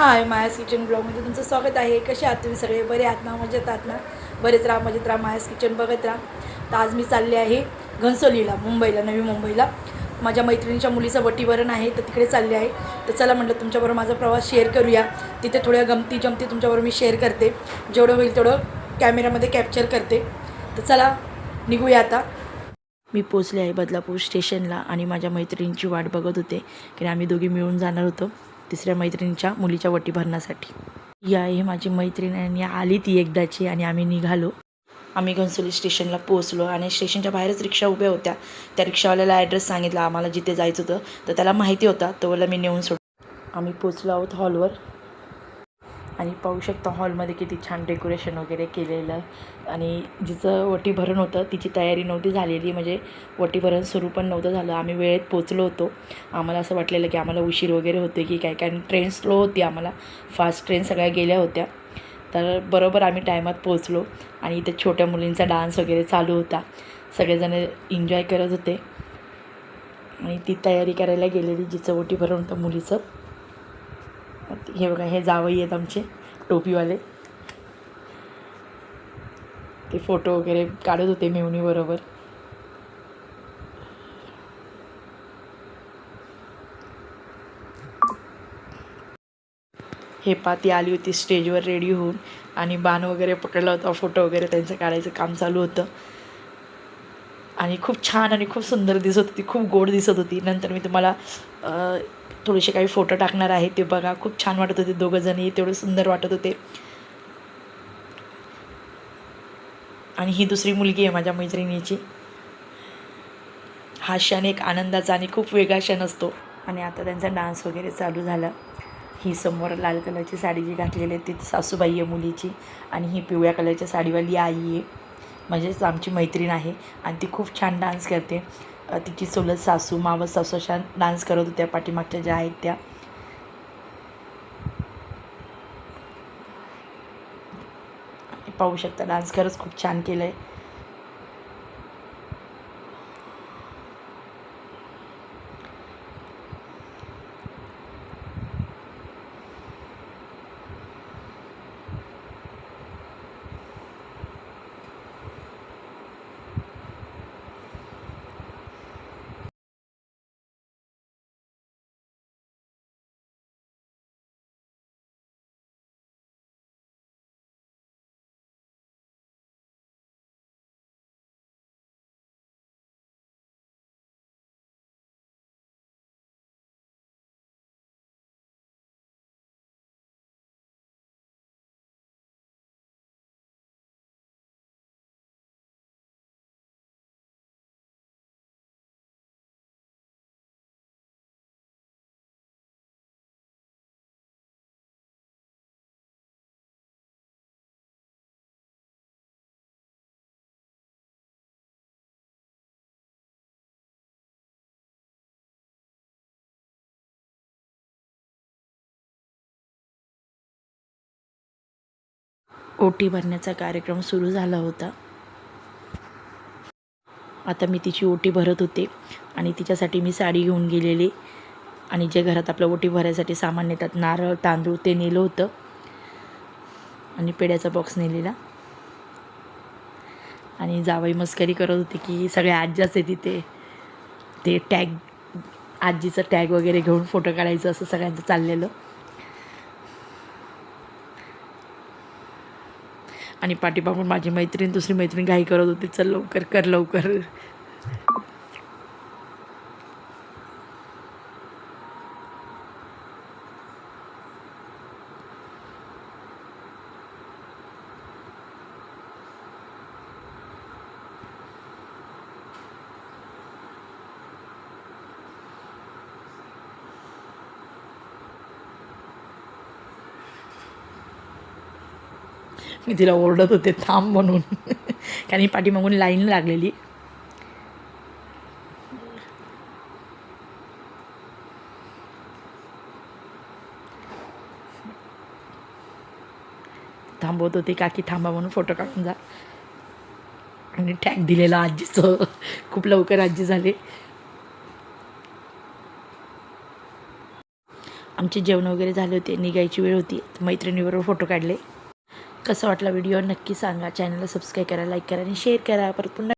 हाय मायास kitchen ब्लॉगमध्ये तुमचं स्वागत आहे. कसे आहात तुम्ही सगळे? बरे आहात ना? मजेत आहात ना? बरेच राहा मजेत राहा. मायास किचन बघत राहा. तर आज मी चालले आहे घनसोलीला मुंबईला नवी मुंबईला. माझ्या मैत्रिणीच्या मुलीचं वटीवरण आहे तर तिकडे चालले आहे. तर चला म्हटलं तुमच्याबरोबर माझा प्रवास शेअर करूया. तिथे थोड्या गमती जमती तुमच्याबरोबर मी शेअर करते. जेवढं होईल तेवढं कॅमेऱ्यामध्ये कॅप्चर करते. तर चला निघूया आता. मी पोचले आहे बदलापूर स्टेशनला आणि माझ्या मैत्रिणीची वाट बघत होते की आम्ही दोघी मिळून जाणार होतो. तिसऱ्या मैत्रिणीच्या मुलीच्या वटी भरण्यासाठी. ही आहे माझी मैत्रीण आणि आली ती एकदाची आणि आम्ही निघालो. आम्ही घनसोली स्टेशनला पोहोचलो आणि स्टेशनच्या बाहेरच रिक्षा उभ्या होत्या. त्या रिक्षावाल्याला ॲड्रेस सांगितला आम्हाला जिथे जायचं होतं तर त्याला माहिती होता तो मला मी नेऊन सोड आम्ही पोचलो आहोत हॉलवर आणि पाहू शकता हॉलमध्ये किती छान डेकोरेशन वगैरे केलेलं. आणि जिचं वटीभरण होतं तिची तयारी नव्हती झालेली. म्हणजे वटीभरण सुरू पण नव्हतं झालं. आम्ही वेळेत पोचलो होतो. आम्हाला असं वाटलेलं की आम्हाला उशीर वगैरे होते की काय कारण ट्रेन स्लो होती आम्हाला. फास्ट ट्रेन सगळ्या गेल्या होत्या. तर बरोबर आम्ही टायमात पोचलो. आणि इथे छोट्या मुलींचा डान्स वगैरे चालू होता. सगळेजण एन्जॉय करत होते. आणि ती तयारी करायला गेलेली जिचं वटीभरण होतं मुलीचं. हे बघा हे जावई आहेत आमचे टोपीवाले. ते फोटो वगैरे काढत होते मेवणीबरोबर हे पा ती आली होती स्टेजवर रेडी होऊन आणि बाण वगैरे पकडला होता फोटो वगैरे त्यांचं काढायचं काम चालू होतं. आणि खूप छान आणि खूप सुंदर दिसत होती खूप गोड दिसत होती. नंतर मी तुम्हाला थोडेसे काही फोटो टाकणार आहे ते बघा. खूप छान वाटत होते दोघंजणी तेवढे सुंदर वाटत होते. आणि ही दुसरी मुलगी आहे माझ्या मैत्रिणीची. हा क्षण एक आनंदाचा आणि खूप वेगळा क्षण असतो. आणि आता त्यांचा डान्स वगैरे चालू झाला. ही समोर लाल कलरची साडी जी घातलेली आहे ती सासूबाई आहे मुलीची. आणि ही पिवळ्या कलरच्या साडीवाली आई आहे. म्हणजेच आमची मैत्रीण आहे आणि ती खूप छान डान्स करते. तिची चुलत सासू मावस सासू अशा डान्स करत होत्या पाठीमागच्या ज्या आहेत त्या. पाहू शकता डान्स खरंच खूप छान केलं आहे ओटी भरण्याचा कार्यक्रम सुरू झाला होता. आता मी तिची ओटी भरत होते आणि तिच्यासाठी मी साडी घेऊन गेलेली. आणि जे घरात आपलं ओटी भरायसाठी सामान नेतात नारळ तांदूळ ते नेलं होतं. आणि पेड्याचा बॉक्स नेलेला. आणि जावई मस्करी करत होती की सगळ्या आज्याच आहे तिथे. ते टॅग आजीचं टॅग वगैरे घेऊन फोटो काढायचं असं सगळ्यांचं चाललेलं. आणि पाठीमागून माझी मैत्रीण दुसरी मैत्रीण घाई करत होती चल लवकर कर लवकर. मी तिला ओरडत होते थांब म्हणून. कारण ही पाठीमागून लाईन लागलेली. थांबवत होते काकी थांबा म्हणून फोटो काढून जा. आणि टॅग दिलेला आजीचं. खूप लवकर आजी झाले. आमचे जेवण वगैरे झाले होते निघायची वेळ होती. मैत्रिणीबरोबर फोटो काढले. कसा वाटला व्हिडिओ नक्की सांगा. चॅनलला सबस्क्राईब करा लाईक करा आणि शेअर करा. परत पुन्हा